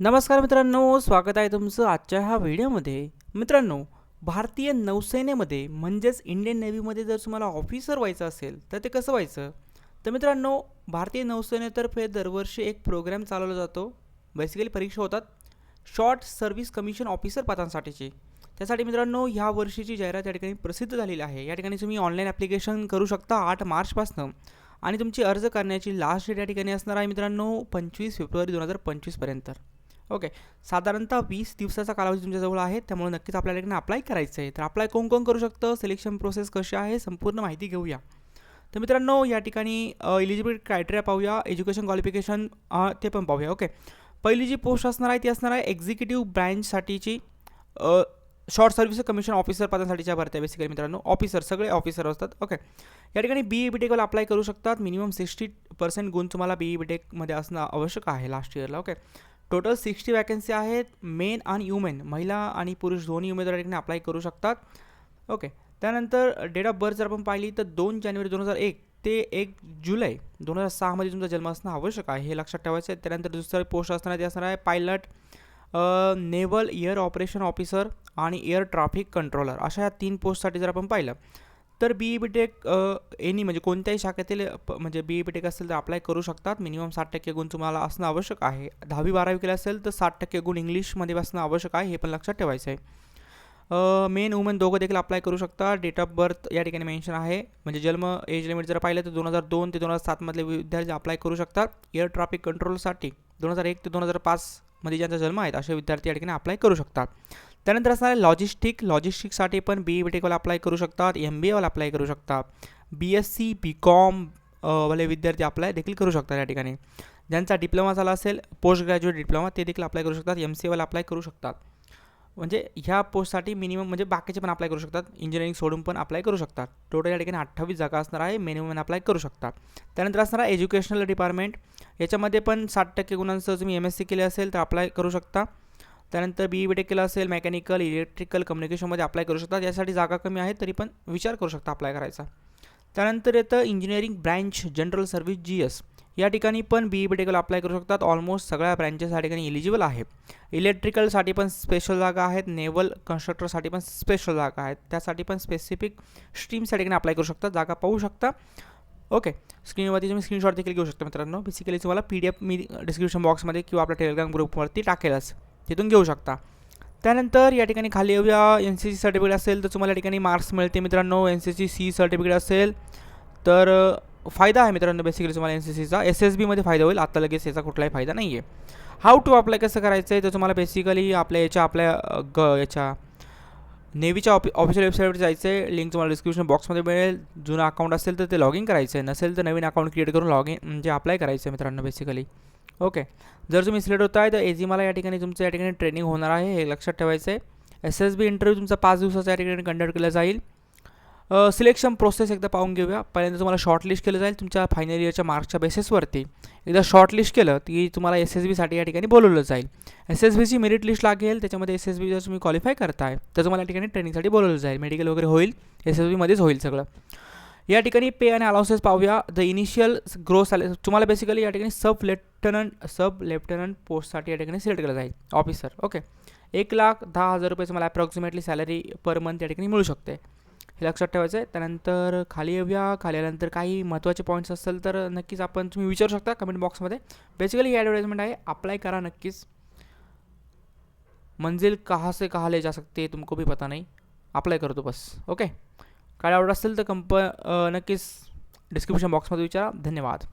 नमस्कार मित्रांनो स्वागत आहे तुमचं आजच्या ह्या व्हिडिओमध्ये. मित्रांनो भारतीय नौसेनेमध्ये म्हणजेच इंडियन नेव्हीमध्ये जर तुम्हाला ऑफिसर व्हायचं असेल तर ते कसं व्हायचं? तर मित्रांनो भारतीय नौसेनेतर्फे दरवर्षी एक प्रोग्राम चालवला जातो. बेसिकली परीक्षा होतात. शॉर्ट सर्व्हिस कमिशन ऑफिसर पदांसाठीची. त्यासाठी मित्रांनो ह्या वर्षीची जाहिरात या ठिकाणी प्रसिद्ध झालेली आहे. या ठिकाणी तुम्ही ऑनलाईन ॲप्लिकेशन करू शकता आठ मार्चपासनं. आणि तुमची अर्ज करण्याची लास्ट डेट या ठिकाणी असणार आहे मित्रांनो पंचवीस फेब्रुवारी दोन हजार पंचवीसपर्यंत ओके. साधारणतः वीस दिवसाचा कालावधी तुमच्याजवळ आहे त्यामुळे नक्कीच आपल्याला ठिकाणी अप्लाय करायचं आहे तर अप्लाय कोण कोण करू शकतं? सिलेक्शन प्रोसेस कशी आहे? संपूर्ण माहिती घेऊया. तर मित्रांनो या ठिकाणी इलिजिबिलिटी क्रायटेरिया पाहूया. एज्युकेशन क्वालिफिकेशन ते पण पाहूया. ओके. पहिली जी पोस्ट असणार आहे ती असणार आहे एक्झिक्युटिव्ह ब्रँचसाठीची शॉर्ट सर्व्हिस कमिशन ऑफिसर पदांसाठीच्या भरत्या बेसिकली मित्रांनो. ऑफिसर सगळे ऑफिसर असतात. ओके. या ठिकाणी बी ई बी टेकला अप्लाय करू शकतात. मिनिमम सिक्स्टी पर्सेंट गुण तुम्हाला बी ई बी टेकमध्ये असणं आवश्यक आहे लास्ट इयरला ओके. टोटल सिक्स्टी वॅकन्सी आहेत मेन आणि वुमेन महिला आणि पुरुष दोन्ही उमेदवार ठिकाणी अप्लाय करू शकतात. ओके त्यानंतर डेट ऑफ बर्थ जर आपण पाहिली तर दोन जानेवारी दोन हजार एक ते एक जुलै दोन हजार सहामध्ये तुमचा जन्म असणं आवश्यक आहे. हे लक्षात ठेवायचं आहे. त्यानंतर दुसरं पोस्ट असणार ते असणार आहे pilot naval air operation officer आणि एअर ट्रॅफिक कंट्रोलर अशा या तीन पोस्टसाठी जर आपण पाहिलं तर B E B tech any म्हणजे कोणत्याही शाखेतील म्हणजे बी ई बी टेक असेल तर अप्लाय करू शकतात. मिनिमम साठ टक्के गुण तुम्हाला असणं आवश्यक आहे. दहावी बारावी केलं असेल तर साठ टक्के गुण इंग्लिशमध्ये असणं आवश्यक आहे. हे पण लक्षात ठेवायचं आहे मेन वुमेन दोघं देखील अप्लाय करू शकता. डेट ऑफ बर्थ या ठिकाणी मेन्शन आहे. म्हणजे जन्म एज लिमिट जर पाहिलं तर दोन हजार दोन ते दोन हजार सातमधले विद्यार्थी अप्लाय करू शकतात. एअर ट्रॅफिक कंट्रोलसाठी दोन हजार एक ते दोन हजार पाचमध्ये ज्यांचा जन्म आहेत असे विद्यार्थी या ठिकाणी अप्लाय करू शकतात. त्यानंतर असणार आहे लॉजिस्टिक लॉजिस्टिकसाठी पण बी ई बी टेकवाला अप्लाय करू शकतात. एम बी एवाला अप्लाय करू शकतात. B S C B com वाले विद्यार्थी अप्लाय देखील करू शकतात या ठिकाणी. ज्यांचा डिप्लोमा झाला असेल पोस्ट ग्रॅज्युएट डिप्लोमा ते देखील अप्लाय करू शकतात. एम सी एवाला अप्लाय करू शकतात. म्हणजे ह्या पोस्टसाठी मिनिमम म्हणजे बाकीचे पण अप्लाय करू शकतात. इंजिनिअरिंग सोडून पण अप्लाय करू शकतात. टोटल या ठिकाणी अठ्ठावीस जागा असणार आहे. मिनिमम अप्लाय करू शकतात. त्यानंतर असणार आहे एज्युकेशनल डिपार्टमेंट याच्यामध्ये पण साठ टक्के गुणांसह तुम्ही एम एस सी केले असेल तर अप्लाय करू शकता. त्यानंतर बी ई बी टेक केलं असेल मेकॅनिकल इलेक्ट्रिकल कम्युनिकेशनमध्ये अप्लाय करू शकतात यासाठी जागा कमी आहे तरी पण विचार करू शकता अप्लाय करायचा. त्यानंतर येतं engineering branch general service G S या ठिकाणी पण बी ई बी टेकला अप्लाय करू शकतात. ऑलमोस्ट सगळ्या ब्रँचेस या ठिकाणी इलिजिबल आहे इलेक्ट्रिकलसाठी पण स्पेशल जागा आहेत. नेव्हल कन्स्ट्रक्टरसाठी पण स्पेशल जागा आहेत. त्यासाठी पण स्पेसिफिक स्ट्रीमसाठी ठिकाणी अप्लाय करू शकता. जागा पाहू शकता. ओके स्क्रीनवरती तुम्ही स्क्रीनशॉट देखील घेऊ शकता मित्रांनो. बेसिकली तुम्हाला पी डी एफ मी डिस्क्रिप्शन बॉक्समध्ये किंवा आपल्या टेलिग्राम ग्रुपवरती टाकेलच. तिथून घेऊ शकता. त्यानंतर या ठिकाणी खाली येऊया. एन सी सी सर्टिफिकेट असेल तर तुम्हाला या ठिकाणी मार्क्स मिळते मित्रांनो. N C C C certificate असेल तर फायदा आहे मित्रांनो बेसिकली तुम्हाला एन सी सीचा एस एस बीमध्ये फायदा होईल. आत्ता लगेच याचा कुठलाही फायदा नाही आहे हाऊ टू अप्लाय कसं करायचं आहे तर तुम्हाला बेसिकली आपल्या याच्या आपल्या ग याच्या नेव्हीच्या ऑफि ऑफिशियल वेबसाईटवर जायचं आहे लिंक तुम्हाला डिस्क्रिप्शन बॉक्समध्ये मिळेल. जुनं अकाउंट असेल तर ते लॉग इन करायचं आहे नसेल तर नवीन अकाउंट क्रिएट करून लॉग इन म्हणजे अप्लाय करायचं आहे मित्रांनो बेसिकली ओके. जर तुम्ही सिलेक्ट होत आहे तर एजिमाला या ठिकाणी तुमचं या ठिकाणी ट्रेनिंग होणार आहे हे लक्षात ठेवायचं आहे एस एस बी इंटरव्ह्यू तुमचा पाच दिवसाचा या ठिकाणी कंडक्ट केला जाईल. सिलेक्शन प्रोसेस एकदा पाहून घेऊया. पहिल्यांदा तुम्हाला शॉर्टलिस्ट केलं जाईल तुमच्या फायनल इयरच्या मार्क्सच्या बेसिसवरती एकदा शॉर्टलिस्ट केलं की तुम्हाला एस एस बीसाठी या ठिकाणी बोलवलं जाईल. एस एस बीची मेरिट लिस्ट लागेल त्याच्यामध्ये एस एस बी जर तुम्ही क्वालिफाय करताय तर तुम्हाला या ठिकाणी ट्रेनिंगसाठी बोलवलं जाईल. मेडिकल वगैरे होईल एस एस बीमध्येच होईल सगळं. या ठिकाणी पे आणि अलाउन्सेस पाहूया. द इनिशियल ग्रो सॅलरी तुम्हाला बेसिकली या ठिकाणी सब लेफ्टनंट सब लेफ्टनंट पोस्टसाठी या ठिकाणी सिलेक्ट केलं जाईल. ऑफिसर ओके एक लाख दहा हजार रुपये तुम्हाला अप्रॉक्सिमेटली सॅलरी पर मंथ या ठिकाणी मिळू शकते. हे लक्षात ठेवायचं आहे त्यानंतर खाली येऊया. खाली आल्यानंतर काही महत्त्वाचे पॉईंट्स असतील तर नक्कीच आपण तुम्ही विचारू शकता कमेंट बॉक्समध्ये बेसिकली ही ॲडव्हर्टाइजमेंट आहे. अप्लाय करा नक्कीच. मंजिल कहाँ से कहाँ ले जा सकते तुमको भी पता नाही. अप्लाय करतो बस. ओके काय आवडत असेल तर कंप नक्कीच डिस्क्रिप्शन बॉक्समध्ये विचारा. धन्यवाद.